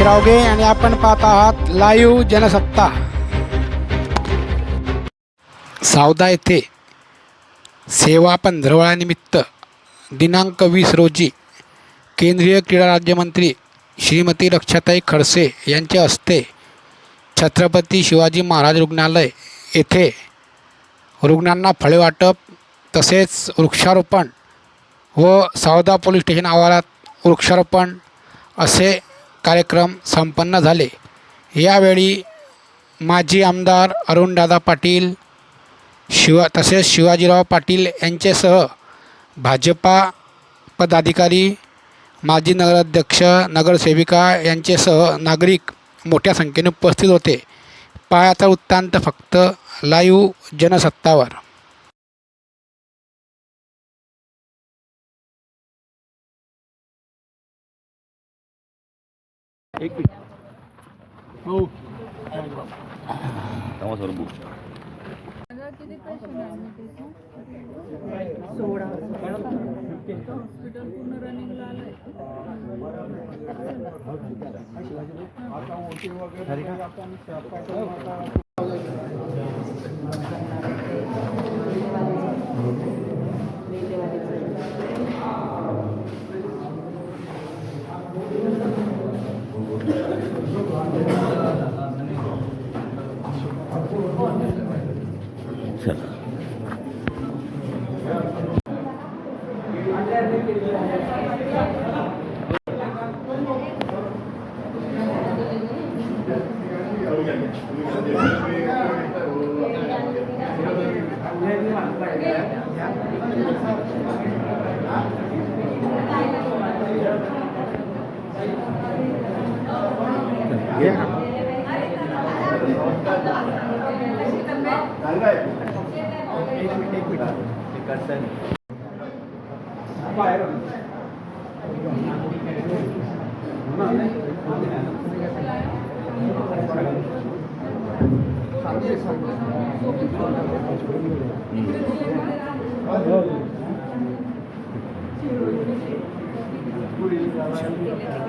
रावगे आणि आपण पाहत आहात लाईव्ह जनसत्ता. सावदा येथे सेवा पंधरवळानिमित्त दिनांक वीस रोजी केंद्रीय क्रीडा राज्यमंत्री श्रीमती रक्षाताई खडसे यांच्या हस्ते छत्रपती शिवाजी महाराज रुग्णालय येथे रुग्णांना फळे वाटप तसेच वृक्षारोपण व सावदा पोलीस स्टेशन आवारात वृक्षारोपण असे कार्यक्रम संपन्न झाले. यावेळी माजी आमदार अरुणदादा पाटील शिवा तसेच शिवाजीराव पाटील यांच्यासह भाजपा पदाधिकारी माजी नगराध्यक्ष नगरसेविका यांच्यासह नागरिक मोठ्या संख्येने उपस्थित होते. पायाचा वृत्तांत फक्त लाईव्ह जनसत्तावर. किती पेशंट आहे सोळा हॉस्पिटल पूर्ण रनिंगला आलंय. Sir Yeah. 달라요. 우리 나라는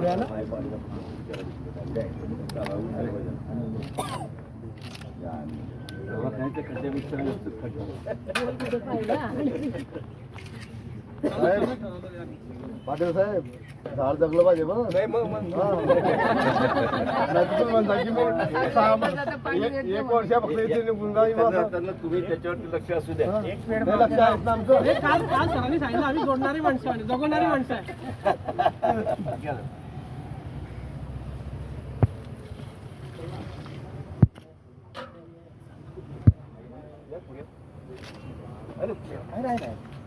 चालू पाटील साहेब झाड जगलं पाहिजे बघ नाही मग एक वर्ष फक्त इथे निघून जाईल तुम्ही त्याच्यावरती लक्ष असू द्या. लक्ष आहेत ना आमचं. काल काल सरांनी सांगितलं आम्ही जोडणारी माणसं जगवणारी माणसं आहे. अरे, आहे, आहे, आहे.